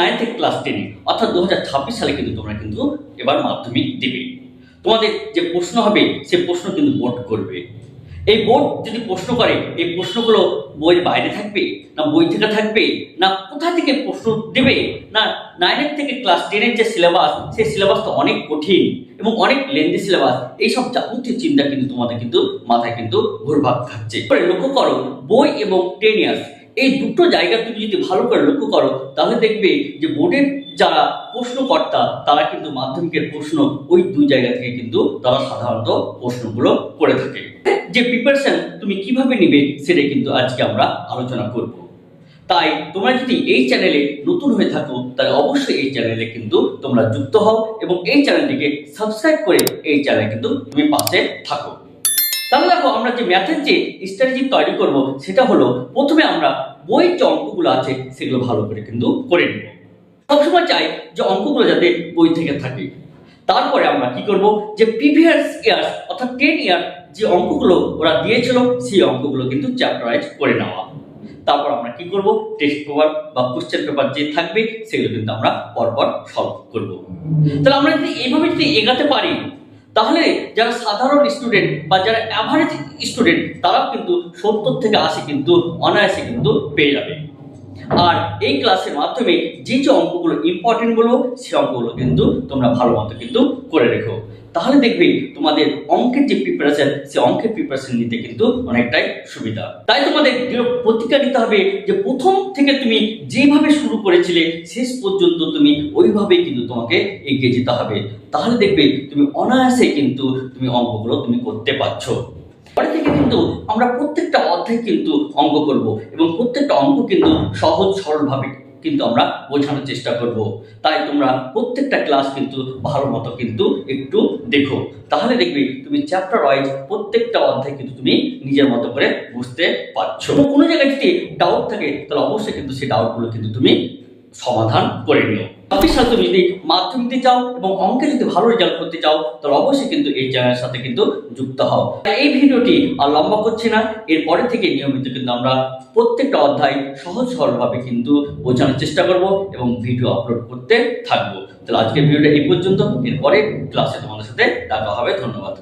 Nine থেকে class টেনে অর্থাৎ দু হাজার ছাব্বিশ সালে কিন্তু তোমরা কিন্তু এবার মাধ্যমিক দেবে। তোমাদের যে প্রশ্ন হবে, সে প্রশ্ন কিন্তু বোর্ড করবে। এই বোর্ড যদি প্রশ্ন করে, এই প্রশ্নগুলো বইয়ের বাইরে থাকবে, না বই থেকে থাকবে, না কোথা থেকে প্রশ্ন দেবে, না নাইনের থেকে ক্লাস টেনের যে সিলেবাস সেই সিলেবাসটা অনেক কঠিন এবং অনেক লেন্দি সিলেবাস এইসব যাবতীয় চিন্তা কিন্তু তোমাদের কিন্তু মাথায় কিন্তু ঘুরভাগ খাচ্ছে লক্ষ্য করো, বই এবং টেন ইয়ার্স এই দুটো জায়গা তুমি যদি ভালো করে লক্ষ্য করো, তাহলে দেখবে যে বোর্ডের যারা প্রশ্নকর্তা, তারা কিন্তু মাধ্যমিকের প্রশ্ন ওই দুই জায়গা থেকে কিন্তু তারা সাধারণত প্রশ্নগুলো করে থাকে। যে প্রিপারেশন তুমি কীভাবে নিবে সেটা কিন্তু আজকে আমরা আলোচনা করব। তাই তোমরা যদি এই চ্যানেলে নতুন হয়ে থাকো, তাহলে অবশ্যই এই চ্যানেলে কিন্তু তোমরা যুক্ত হও এবং এই চ্যানেলটিকে সাবস্ক্রাইব করে এই চ্যানেলে কিন্তু তুমি পাশে থাকো। তাহলে দেখো আমরা যে ম্যাথের যে স্ট্র্যাটেজি তৈরি করব, সেটা হলো প্রথমে আমরা বইয়ের যে অঙ্কগুলো আছে, সেগুলো ভালো করে কিন্তু করে নেব। সবসময় চাই যে অঙ্কগুলো যাতে বই থেকে থাকে। তারপরে আমরা কি করব যে প্রিভিয়াস ইয়ার অর্থাৎ টেন ইয়ার যে অঙ্কগুলো ওরা দিয়েছিল, সেই অঙ্কগুলো কিন্তু চ্যাপ্টার ওয়াইজ করে নেওয়া। তারপর আমরা কি করব? টেস্ট পেপার বা কোশ্চেন পেপার যে থাকবে, সেগুলো কিন্তু আমরা পরপর সলভ করব। তাহলে আমরা যদি এইভাবে যদি এগাতে পারি তাহলে যারা সাধারণ স্টুডেন্ট বা যারা অ্যাভারেজ স্টুডেন্ট তারাও কিন্তু সত্তর থেকে আশি কিন্তু অনায়াসে কিন্তু পেয়ে যাবে। আর এই ক্লাসের মাধ্যমে যে যে অঙ্কগুলো ইম্পর্টেন্ট বলব সেই অঙ্কগুলো কিন্তু তোমরা ভালো মতো কিন্তু করে রেখো। তাহলে দেখবে তোমাদের অঙ্কের যে প্রিপারেশন সে অঙ্কের প্রিপারেশন নিতে কিন্তু অনেকটাই সুবিধা। তাই তোমাদের দৃঢ় প্রতিজ্ঞা নিতে হবে যে প্রথম থেকে তুমি যেভাবে শুরু করেছিলে, শেষ পর্যন্ত তুমি ওইভাবেই কিন্তু তোমাকে এগিয়ে যেতে হবে। তাহলে দেখবে তুমি অনায়াসে কিন্তু তুমি অঙ্কগুলো তুমি করতে পারছ। পরে থেকে কিন্তু আমরা প্রত্যেকটা অধ্যায় কিন্তু অঙ্ক করব এবং প্রত্যেকটা অঙ্ক কিন্তু সহজ, সরলভাবে কিন্তু আমরা বোঝানোর চেষ্টা করব। তাই তোমরা প্রত্যেকটা ক্লাস কিন্তু ভালো মতো কিন্তু একটু দেখো। তাহলে দেখবে তুমি চ্যাপ্টার ওয়াইজ প্রত্যেকটা অধ্যায় কিন্তু তুমি নিজের মতো করে বুঝতে পারছ। কোনো জায়গায় যদি ডাউট থাকে, তাহলে অবশ্যই কিন্তু সেই ডাউটগুলো কিন্তু তুমি সমাধান করে নিও। চব্বিশ সাথে যদি মাধ্যম দিতে চাও এবং অঙ্কে যদি ভালো রেজাল্ট করতে চাও, তাহলে অবশ্যই কিন্তু এই চ্যানেলের সাথে কিন্তু যুক্ত হও। এই ভিডিওটি আর লম্বা করছি না, এরপরে থেকে নিয়মিত কিন্তু আমরা প্রত্যেকটা অধ্যায় সহজ সরলভাবে কিন্তু বোঝানোর চেষ্টা করব এবং ভিডিও আপলোড করতে থাকব। তাহলে আজকের ভিডিওটা এই পর্যন্ত, এরপরে ক্লাসে তোমাদের সাথে দেখা হবে। ধন্যবাদ।